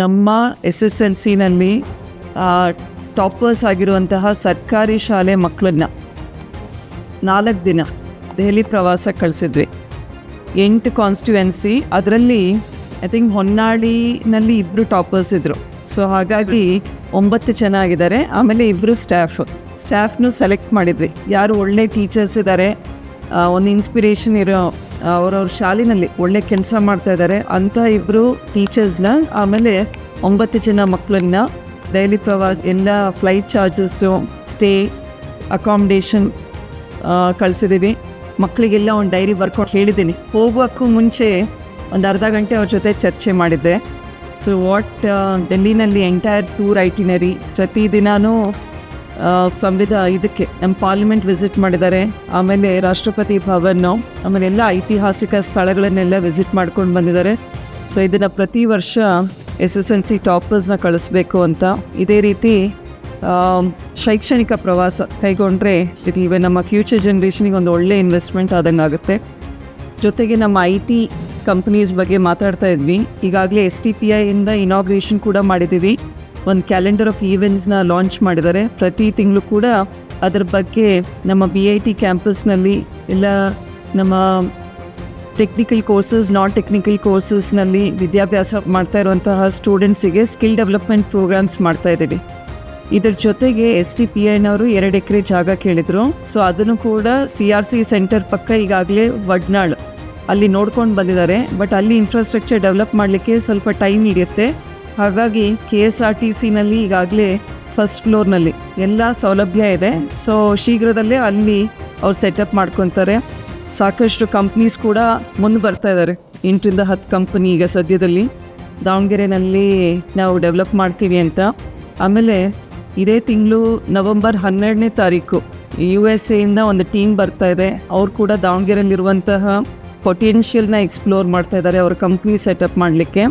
ನಮ್ಮ S S L ಸಿನಲ್ಲಿ toppers ಆಗಿರುವಂತಹ ಸರ್ಕಾರಿ ಶಾಲೆ ಮಕ್ಕಳನ್ನ ನಾಲ್ಕು ದಿನ ದೆಹಲಿ ಪ್ರವಾಸ ಕಳಿಸಿದ್ವಿ. ಎಂಟು ಕಾನ್ಸ್ಟಿಟ್ಯುವೆನ್ಸಿ ಅದರಲ್ಲಿ ಐ ಥಿಂಕ್ ಹೊನ್ನಾಳಿನಲ್ಲಿ ಇಬ್ಬರು ಟಾಪರ್ಸ್ ಇದ್ದರು ಸೊ ಹಾಗಾಗಿ ಒಂಬತ್ತು ಜನ ಆಗಿದ್ದಾರೆ. ಆಮೇಲೆ ಇಬ್ಬರು ಸ್ಟಾಫ್ ಸ್ಟಾಫ್ನು ಸೆಲೆಕ್ಟ್ ಮಾಡಿದ್ವಿ. ಯಾರು ಒಳ್ಳೆ ಟೀಚರ್ಸ್ ಇದ್ದಾರೆ ಒಂದು ಇನ್ಸ್ಪಿರೇಷನ್ ಇರೋ ಅವ್ರವ್ರ ಶಾಲಿನಲ್ಲಿ ಒಳ್ಳೆ ಕೆಲಸ ಮಾಡ್ತಾ ಇದ್ದಾರೆ ಅಂಥ ಇಬ್ಬರು ಟೀಚರ್ಸ್ನ ಆಮೇಲೆ ಒಂಬತ್ತು ಜನ ಮಕ್ಕಳನ್ನ ಡೈಲಿ ಪ್ರವಾಸ ಎಲ್ಲ ಫ್ಲೈಟ್ ಚಾರ್ಜಸ್ಸು ಸ್ಟೇ ಅಕಾಮಿಡೇಷನ್ ಕಳಿಸಿದ್ದೀವಿ ಮಕ್ಕಳಿಗೆಲ್ಲ ಒಂದು ಡೈರಿ ಬರ್ಕೊಂಡು ಹೇಳಿದ್ದೀನಿ. ಹೋಗೋಕ್ಕೂ ಮುಂಚೆ ಒಂದು ಅರ್ಧ ಗಂಟೆ ಅವ್ರ ಜೊತೆ ಚರ್ಚೆ ಮಾಡಿದ್ದೆ. ಸೊ ವಾಟ್ ಡೆಲ್ಲಿನಲ್ಲಿ ಎಂಟೈರ್ ಟೂರ್ ಐಟಿನರಿ ಪ್ರತಿದಿನವೂ ಸಂವಿಧ ಇದಕ್ಕೆ, ನಮ್ಮ ಪಾರ್ಲಿಮೆಂಟ್ ವಿಸಿಟ್ ಮಾಡಿದ್ದಾರೆ. ಆಮೇಲೆ ರಾಷ್ಟ್ರಪತಿ ಭವನ್ ಆಮೇಲೆ ಎಲ್ಲ ಐತಿಹಾಸಿಕ ಸ್ಥಳಗಳನ್ನೆಲ್ಲ ವಿಸಿಟ್ ಮಾಡ್ಕೊಂಡು ಬಂದಿದ್ದಾರೆ. ಸೊ, ಇದನ್ನು ಪ್ರತಿ ವರ್ಷ ಎಸ್ ಎಸ್ ಎಲ್ ಸಿ ಟಾಪರ್ಸ್ನ ಕಳಿಸ್ಬೇಕು ಅಂತ. ಇದೇ ರೀತಿ ಶೈಕ್ಷಣಿಕ ಪ್ರವಾಸ ಕೈಗೊಂಡ್ರೆ ಇದು ನಮ್ಮ ಫ್ಯೂಚರ್ ಜನ್ರೇಷನಿಗೆ ಒಂದು ಒಳ್ಳೆ ಇನ್ವೆಸ್ಟ್ಮೆಂಟ್ ಆದಂಗೆ ಆಗುತ್ತೆ ಜೊತೆಗೆ ನಮ್ಮ ಐ ಟಿ ಕಂಪ್ನೀಸ್ ಬಗ್ಗೆ ಮಾತಾಡ್ತಾ ಇದ್ವಿ. ಈಗಾಗಲೇ ಎಸ್ ಟಿ ಪಿ ಐಯಿಂದ ಇನಾಗ್ರೇಷನ್ ಕೂಡ ಮಾಡಿದ್ದೀವಿ. ಒಂದು ಕ್ಯಾಲೆಂಡರ್ ಆಫ್ ಈವೆಂಟ್ಸ್ನ ಲಾಂಚ್ ಮಾಡಿದ್ದಾರೆ. ಪ್ರತಿ ತಿಂಗಳು ಕೂಡ ಅದರ ಬಗ್ಗೆ ನಮ್ಮ ಬಿ ಐ ಟಿ ಕ್ಯಾಂಪಸ್ನಲ್ಲಿ ಇಲ್ಲ, ನಮ್ಮ ಟೆಕ್ನಿಕಲ್ ಕೋರ್ಸಸ್ ನಾನ್ ಟೆಕ್ನಿಕಲ್ ಕೋರ್ಸಸ್ನಲ್ಲಿ ವಿದ್ಯಾಭ್ಯಾಸ ಮಾಡ್ತಾ ಇರುವಂತಹ ಸ್ಟೂಡೆಂಟ್ಸಿಗೆ ಸ್ಕಿಲ್ ಡೆವಲಪ್ಮೆಂಟ್ ಪ್ರೋಗ್ರಾಮ್ಸ್ ಮಾಡ್ತಾ ಇದ್ದೀವಿ. ಇದರ ಜೊತೆಗೆ ಎಸ್ ಟಿ ಪಿ ಐನವರು ಎರಡು ಎಕರೆ ಜಾಗ ಕೇಳಿದರು. ಸೊ ಅದನ್ನು ಕೂಡ ಸಿ ಆರ್ ಸಿ ಸೆಂಟರ್ ಪಕ್ಕ ಈಗಾಗಲೇ ವಡ್ನಾಳ್ ಅಲ್ಲಿ ನೋಡ್ಕೊಂಡು ಬಂದಿದ್ದಾರೆ. ಬಟ್ ಅಲ್ಲಿ ಇನ್ಫ್ರಾಸ್ಟ್ರಕ್ಚರ್ ಡೆವಲಪ್ ಮಾಡಲಿಕ್ಕೆ ಸ್ವಲ್ಪ ಟೈಮ್ ಹಿಡಿಯುತ್ತೆ. ಹಾಗಾಗಿ ಕೆ ಎಸ್ ಆರ್ ಟಿ ಸಿನಲ್ಲಿ ಈಗಾಗಲೇ ಫಸ್ಟ್ ಫ್ಲೋರ್ನಲ್ಲಿ ಎಲ್ಲ ಸೌಲಭ್ಯ ಇದೆ. ಸೊ ಶೀಘ್ರದಲ್ಲೇ ಅಲ್ಲಿ ಅವ್ರು ಸೆಟಪ್ ಮಾಡ್ಕೊತಾರೆ. ಸಾಕಷ್ಟು ಕಂಪ್ನೀಸ್ ಕೂಡ ಮುಂದೆ ಬರ್ತಾ ಇದ್ದಾರೆ ಎಂಟರಿಂದ ಹತ್ತು ಕಂಪನಿ ಈಗ ಸದ್ಯದಲ್ಲಿ. ದಾವಣಗೆರೆನಲ್ಲಿ ನಾವು ಡೆವಲಪ್ ಮಾಡ್ತೀವಿ ಅಂತ. ಆಮೇಲೆ ಇದೇ ತಿಂಗಳು ನವೆಂಬರ್ ಹನ್ನೆರಡನೇ ತಾರೀಕು ಯು ಎಸ್ ಎಯಿಂದ ಒಂದು ಟೀಮ್ ಬರ್ತಾ ಇದೆ. ಅವ್ರು ಕೂಡ ದಾವಣಗೆರೆಯಲ್ಲಿರುವಂತಹ ಪೊಟೆನ್ಷಿಯಲ್ನ ಎಕ್ಸ್ಪ್ಲೋರ್ ಮಾಡ್ತಾ ಇದ್ದಾರೆ ಅವ್ರ ಕಂಪ್ನಿ ಸೆಟಪ್ ಮಾಡಲಿಕ್ಕೆ.